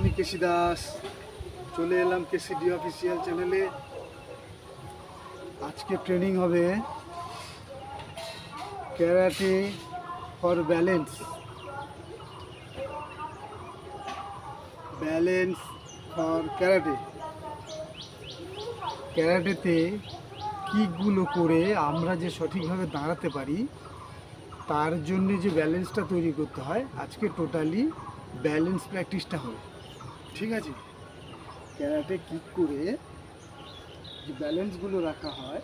আমি কেশি দাস। চলে এলাম কেসি ডি অফিসিয়াল চ্যানেলে। আজকে ট্রেনিং হবে karate for balance. Balance for karate. ক্যারাটেতে কিকগুলো করে আমরা যে সঠিকভাবে দাঁড়াতে পারি, তার জন্য যে ব্যালেন্সটা তৈরি করতে হয়, আজকে টোটালি ব্যালেন্স প্র্যাকটিসটা হবে। ঠিক আছে? ক্যারাটে কিক করে যে ব্যালেন্সগুলো রাখা হয়,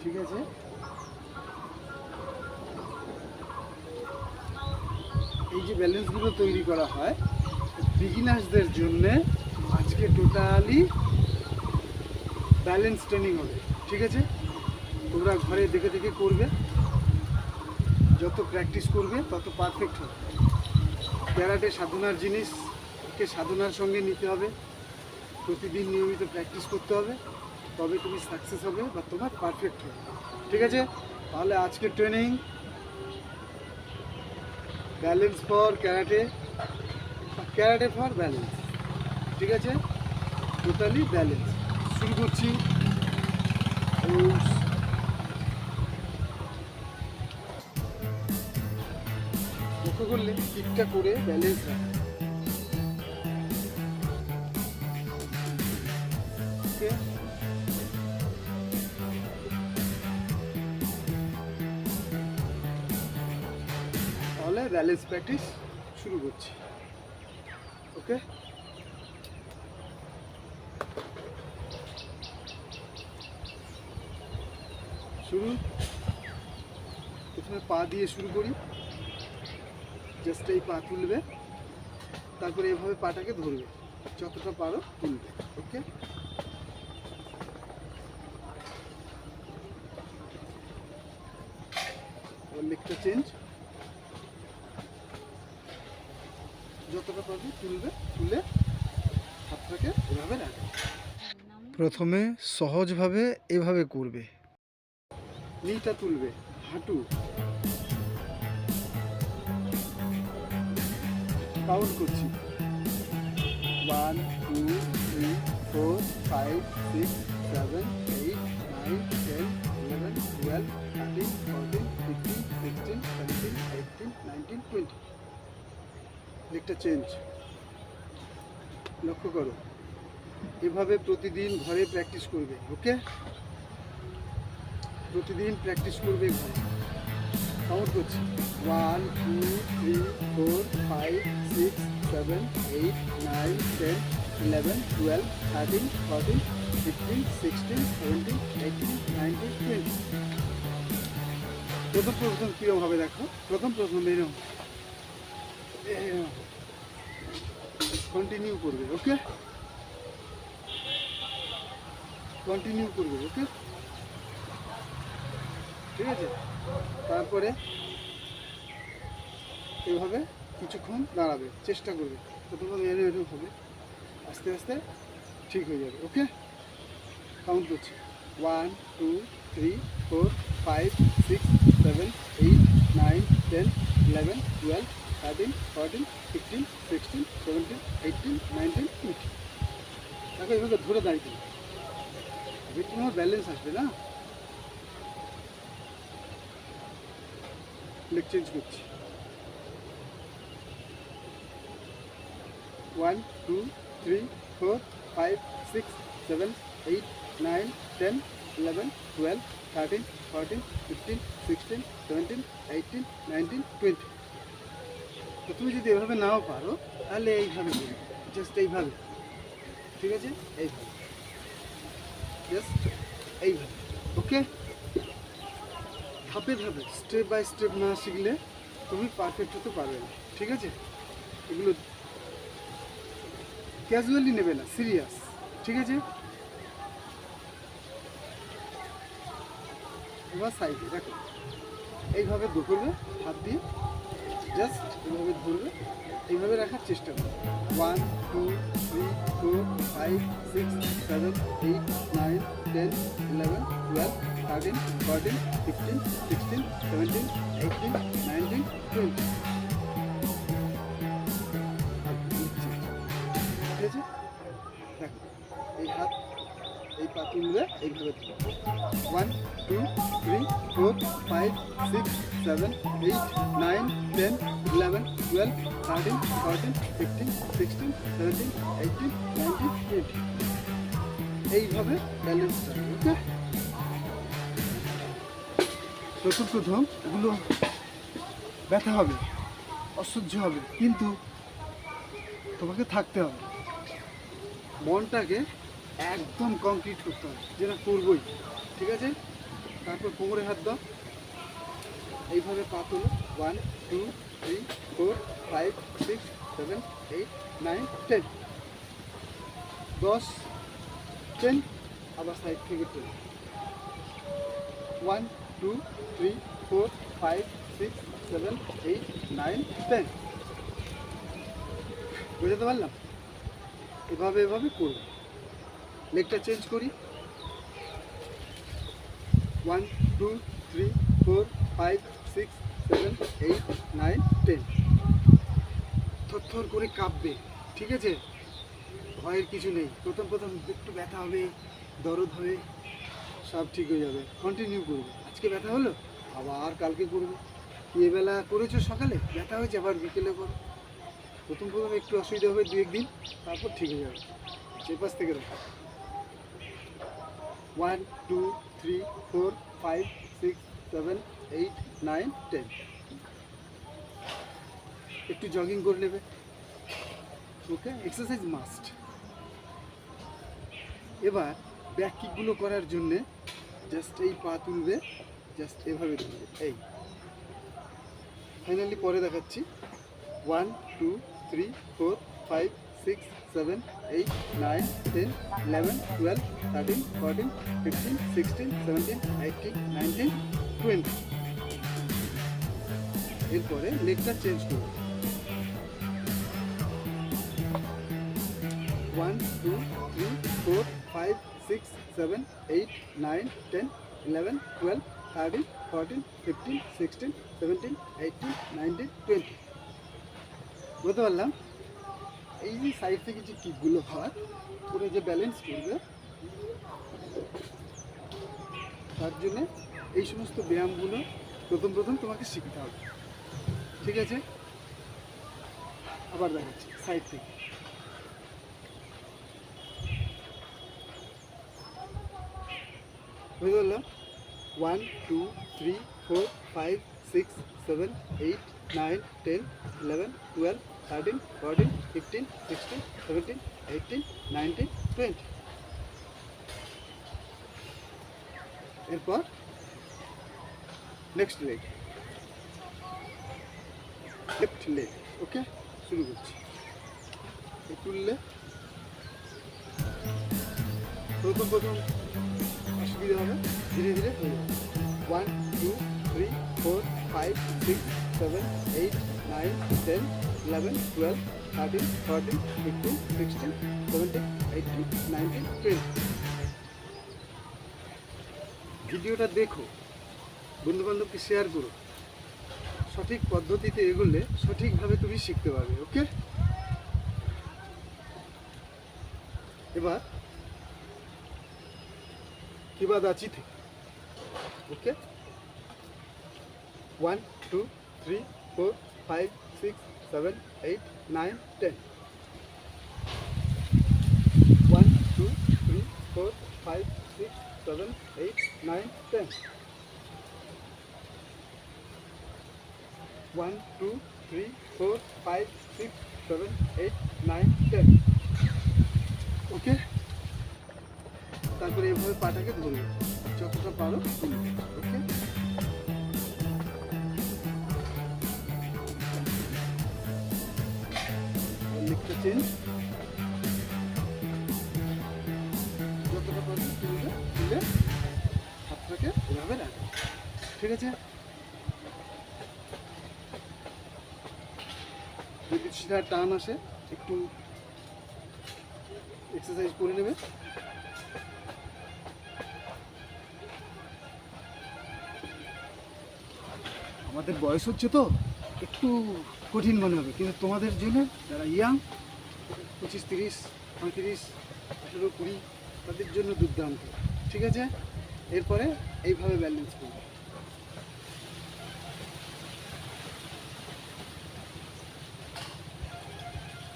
ঠিক আছে? এই যে ব্যালেন্সগুলো তৈরি করা হয় বিগিনার্সদের জন্য আজকে টোটালি ব্যালেন্স ট্রেনিং হবে, ঠিক আছে? তোমরা ঘরে দেখে দেখে করবে, যত প্র্যাকটিস করবে তত পারফেক্ট হবে। ক্যারাটে সাধনার জিনিসকে সাধনার সঙ্গে নিতে হবে। প্রতিদিন নিয়মিত প্র্যাকটিস করতে হবে। তবে তুমি সাকসেস হবে বা তোমার পারফেক্ট হবে। ঠিক আছে? তাহলে আজকে training balance for karate karate for balance ঠিক আছে? টোটালি ব্যালেন্স শুরু করছি। লক্ষ্য করলে কিকটা করে ব্যালেন্স রাখা তাহলে ব্যালেন্স প্র্যাকটিস শুরু করছি। ওকে শুরু প্রথমে পা দিয়ে শুরু করি। জাস্ট এই পা তুলবে। তারপরে এভাবে পাটাকে ধরবে যতটা পারো তুলবে ওকে লেগটা চেঞ্জ যতটা পারবে তুলবে তুলে হাতটাকে এভাবে রাখবে। প্রথমে সহজভাবে এভাবে করবে। নিটা তুলবে হাঁটু। কাউন্ট করছি। One two three four five six seven eight nine ten eleven twelve thirteen fourteen fifteen sixteen seventeen eighteen nineteen twenty দিকটা চেঞ্জ লক্ষ্য করো। এভাবে প্রতিদিন ঘরে প্র্যাকটিস করবে ওকে প্রতিদিন প্র্যাকটিস করবে ঘরে। কাউন্ট করছি one two three four five six seven eight nine ten eleven twelve thirteen fourteen fifteen sixteen seventeen eighteen nineteen twenty প্রথম প্রথম কীরকম হবে দেখো? প্রথম প্রথম এরকম কন্টিনিউ করবে ওকে কন্টিনিউ করবে ওকে ঠিক আছে? তারপরে এইভাবে কিছুক্ষণ দাঁড়াবে, চেষ্টা করবে। প্রথমে এরকম এরকম হবে আস্তে আস্তে ঠিক হয়ে যাবে ওকে কাউন্ট করছি। One two three four five six seven eight nine ten eleven twelve thirteen fourteen fifteen sixteen seventeen eighteen nineteen twenty তাকে এভাবে ধরে দাঁড়িয়ে তোমার ব্যালেন্স আসবে না? লেগ চেঞ্জ করছি one two three four five six seven eight nine ten eleven twelve thirteen fourteen fifteen sixteen seventeen eighteen nineteen twenty তো তুমি যদি এভাবে নাও পারো, তাহলে এইভাবে করবে জাস্ট এইভাবে। ঠিক আছে? এইভাবে। জাস্ট এইভাবে। ওকে ধাপে ধাপে স্টেপ বাই স্টেপ না শিখলে তুমি পারফেক্ট হতে পারবে না, ঠিক আছে? এগুলো ক্যাজুয়ালি নেবে না সিরিয়াস ঠিক আছে? এবার সাইডে দেখো, এইভাবে ধরবে, হাত দিয়ে জাস্ট এইভাবে ধরবে, এইভাবে রাখার চেষ্টা করবে। One two three four five six seven eight nine ten eleven twelve thirteen fourteen fifteen sixteen seventeen eighteen nineteen twenty আছে? দেখো, এই হাত, এই পা তুলবে এইভাবে one two three four five six seven eight nine ten eleven twelve thirteen fourteen fifteen sixteen seventeen eighteen nineteen twenty এইভাবে balance প্রথম এগুলো ব্যথা হবে, অসহ্য হবে, কিন্তু তোমাকে থাকতে হবে। মনটাকে একদম কমপ্লিট করতে হবে যেটা করবই, ঠিক আছে? তারপর কোমরে হাত দাও। এইভাবে পা তুলো one two three four five six seven eight nine ten দশ টেন আবার সাইড থেকে ten one two three four five six seven eight nine ten বুঝতে পারলাম? এভাবে এভাবে করব। লেগটা চেঞ্জ করি। One two three four five six seven eight nine ten থর করে কাঁপবে, ঠিক আছে? ভয়ের কিছু নেই। প্রথম প্রথম একটু ব্যথা হবে, দরদ হবে, সব ঠিক হয়ে যাবে। কন্টিনিউ করবে। আজকে ব্যথা হলো? আবার কালকে করবে। এবেলা করেছ সকালে? ব্যথা হয়েছে, আবার বিকেলে করো। প্রথম প্রথম একটু অসুবিধা হবে দু একদিন, তারপর ঠিক হয়ে যাবে। সে পাশ থেকে রাখো। One two three four five six seven eight nine ten একটু জগিং করে নেবে। ওকে এক্সারসাইজ মাস্ট এবার ব্যাক কিকগুলো করার জন্যে জাস্ট এই পা তুলবে জাস্ট এভাবে তুলবে, এই। ফাইনালি পরে দেখাচ্ছি। One two three four five six seven eight nine ten eleven twelve thirteen fourteen fifteen sixteen seventeen eighteen nineteen twenty এরপরে লেগটা চেঞ্জ করব। One two three four five six seven eight nine ten eleven twelve thirteen fourteen fifteen sixteen seventeen eighteen nineteen twenty বুঝতে পারলাম? এই যে side থেকে যে কিকগুলো হয় পুরো যে ব্যালেন্স করবে, তার জন্যে এই সমস্ত ব্যায়ামগুলো প্রথম প্রথম তোমাকে শিখতে হবে। ঠিক আছে? আবার দেখাচ্ছি সাইড থেকে। বুঝতে পারলাম one two three four five six seven eight nine ten eleven twelve thirteen fourteen fifteen sixteen seventeen eighteen nineteen twenty এরপর next leg left leg okay শুরু করছি। তুললে। প্রথম প্রথম। অসুবিধা হবে, ধীরে ধীরে হয়ে যাবে। One two three four five six seven eight nine ten eleven twelve thirteen fourteen fifteen sixteen seventeen eighteen nineteen twenty ভিডিওটা দেখো। বন্ধু বান্ধবকে শেয়ার করো। সঠিক পদ্ধতিতে এগোলে সঠিকভাবে তুমি শিখতে পারবে ওকে এবার কিবাদাচি থেকে okay one two three four five six seven eight nine ten one two three four five six seven eight nine ten one two three four five six seven eight nine ten okay তারপরে এভাবে পাটাকে ধরবে যতটা পারো যতটা পারবে তুলবে তুলে হাতটাকে এভাবে রাখবে ঠিক আছে? যদি সিধা টান আসে, একটু এক্সারসাইজ করে নেবে। আমাদের বয়স হচ্ছে তো, একটু কঠিন মনে হবে, কিন্তু তোমাদের জন্য যারা ইয়াং পঁচিশ, তিরিশ, পঁয়ত্রিশ, আঠেরো, কুড়ি, তাদের জন্য দুর্দান্ত, ঠিক আছে? এরপরে এইভাবে ব্যালেন্স করবে।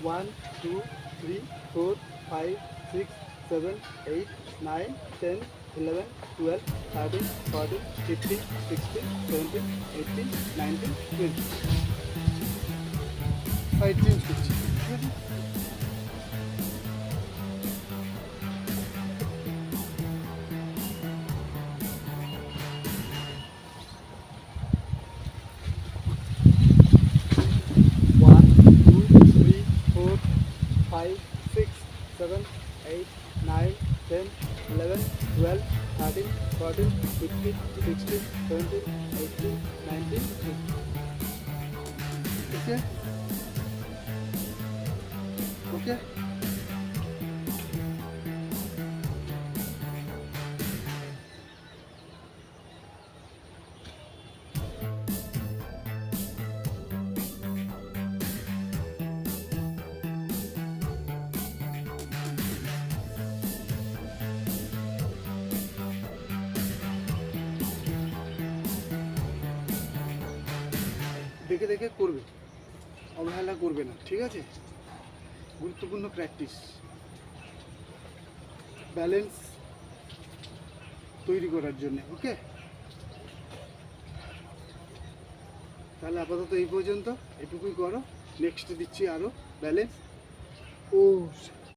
One two three four five six seven eight nine ten 11, 12, 13, 14, 15, 16, 17, 18, 19, 20. 18, 15. One, two, three, four, five, দেখে দেখে করবে। অবহেলা করবে না, ঠিক আছে? গুরুত্বপূর্ণ প্র্যাকটিস ব্যালেন্স তৈরি করার জন্য ওকে তাহলে আপাতত এই পর্যন্ত এটুকুই করো। নেক্সট দিচ্ছি আরও ব্যালেন্স ও